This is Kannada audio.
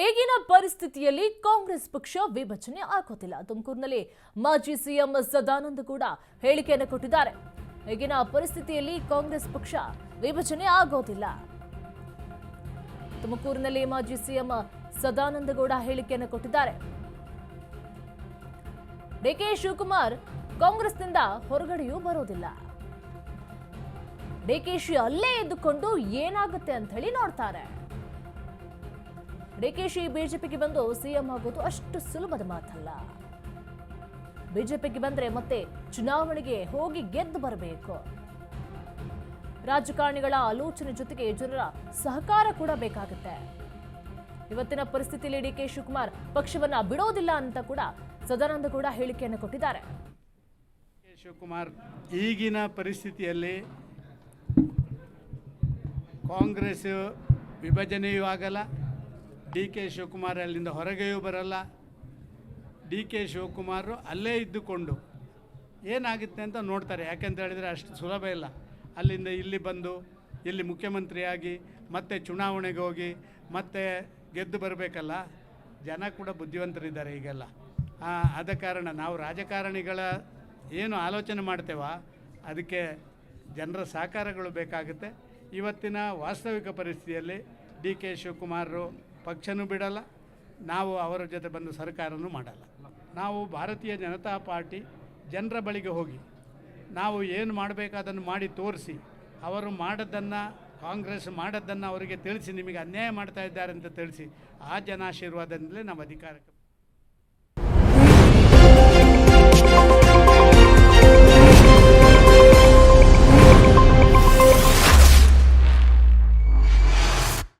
ಈಗಿನ ಪರಿಸ್ಥಿತಿಯಲ್ಲಿ ಕಾಂಗ್ರೆಸ್ ಪಕ್ಷ ವಿಭಜನೆ ಆಗೋದಿಲ್ಲ. ತುಮಕೂರಿನಲ್ಲಿ ಮಾಜಿ ಸಿಎಂ ಸದಾನಂದ ಕೂಡ ಹೇಳಿಕೆಯನ್ನು ಕೊಟ್ಟಿದ್ದಾರೆ. ಈಗಿನ ಪರಿಸ್ಥಿತಿಯಲ್ಲಿ ಕಾಂಗ್ರೆಸ್ ಪಕ್ಷ ವಿಭಜನೆ ಆಗೋದಿಲ್ಲ. ತುಮಕೂರಿನಲ್ಲಿ ಮಾಜಿ ಸಿಎಂ ಸದಾನಂದ ಗೌಡ ಹೇಳಿಕೆಯನ್ನು ಕೊಟ್ಟಿದ್ದಾರೆ. ಡಿಕೆ ಶಿವಕುಮಾರ್ ಕಾಂಗ್ರೆಸ್ನಿಂದ ಹೊರಗಡೆಯೂ ಬರೋದಿಲ್ಲ. ಡಿಕೆಶಿ ಅಲ್ಲೇ ಇದ್ದುಕೊಂಡು ಏನಾಗುತ್ತೆ ಅಂತ ಹೇಳಿ ನೋಡ್ತಾರೆ. ಡಿಕೆಶಿ ಬಿಜೆಪಿಗೆ ಬಂದು ಸಿಎಂ ಆಗೋದು ಅಷ್ಟು ಸುಲಭದ ಮಾತಲ್ಲ. ಬಿಜೆಪಿಗೆ ಬಂದ್ರೆ ಮತ್ತೆ ಚುನಾವಣೆಗೆ ಹೋಗಿ ಗೆದ್ದು ಬರಬೇಕು. ರಾಜಕಾರಣಿಗಳ ಆಲೋಚನೆ ಜೊತೆಗೆ ಜನರ ಸಹಕಾರ ಕೂಡ ಬೇಕಾಗುತ್ತೆ. ಇವತ್ತಿನ ಪರಿಸ್ಥಿತಿಯಲ್ಲಿ ಡಿ ಕೆ ಶಿವಕುಮಾರ್ ಪಕ್ಷವನ್ನ ಬಿಡೋದಿಲ್ಲ ಅಂತ ಕೂಡ ಸದಾನಂದ ಕೂಡ ಹೇಳಿಕೆಯನ್ನು ಕೊಟ್ಟಿದ್ದಾರೆ. ಶಿವಕುಮಾರ್, ಈಗಿನ ಪರಿಸ್ಥಿತಿಯಲ್ಲಿ ಕಾಂಗ್ರೆಸ್ ವಿಭಜನೆಯೂ ಆಗಲ್ಲ ಡಿ ಕೆ ಶಿವಕುಮಾರ್ ಅಲ್ಲಿಂದ ಹೊರಗೆಯೂ ಬರಲ್ಲ. ಡಿ ಕೆ ಶಿವಕುಮಾರ್ ಅಲ್ಲೇ ಇದ್ದುಕೊಂಡು ಏನಾಗುತ್ತೆ ಅಂತ ನೋಡ್ತಾರೆ. ಯಾಕೆಂತ ಹೇಳಿದರೆ ಅಷ್ಟು ಸುಲಭ ಇಲ್ಲ. ಅಲ್ಲಿಂದ ಇಲ್ಲಿ ಬಂದು, ಇಲ್ಲಿ ಮುಖ್ಯಮಂತ್ರಿಯಾಗಿ, ಮತ್ತೆ ಚುನಾವಣೆಗೆ ಹೋಗಿ, ಮತ್ತೆ ಗೆದ್ದು ಬರಬೇಕಲ್ಲ. ಜನ ಕೂಡ ಬುದ್ಧಿವಂತರಿದ್ದಾರೆ ಈಗೆಲ್ಲ. ಆದ ಕಾರಣ ನಾವು ರಾಜಕಾರಣಿಗಳ ಏನು ಆಲೋಚನೆ ಮಾಡ್ತೇವ, ಅದಕ್ಕೆ ಜನರ ಸಹಕಾರಗಳು ಬೇಕಾಗುತ್ತೆ. ಇವತ್ತಿನ ವಾಸ್ತವಿಕ ಪರಿಸ್ಥಿತಿಯಲ್ಲಿ ಡಿ ಕೆ ಶಿವಕುಮಾರರು ಪಕ್ಷನೂ ಬಿಡಲ್ಲ, ನಾವು ಅವರ ಜೊತೆ ಬಂದು ಸರ್ಕಾರನೂ ಮಾಡಲ್ಲ. ನಾವು ಭಾರತೀಯ ಜನತಾ ಪಾರ್ಟಿ ಜನರ ಬಳಿಗೆ ಹೋಗಿ, ನಾವು ಏನು ಮಾಡಬೇಕಾದನ್ನು ಮಾಡಿ ತೋರಿಸಿ, ಅವರು ಮಾಡದ್ದನ್ನು ಕಾಂಗ್ರೆಸ್ ಮಾಡದ್ದನ್ನು ಅವರಿಗೆ ತಿಳಿಸಿ, ನಿಮಗೆ ಅನ್ಯಾಯ ಮಾಡ್ತಾ ಇದ್ದಾರೆ ಅಂತ ತಿಳಿಸಿ, ಆ ಜನಾಶೀರ್ವಾದದಿಂದಲೇ ನಾವು ಅಧಿಕಾರಕ್ಕೆ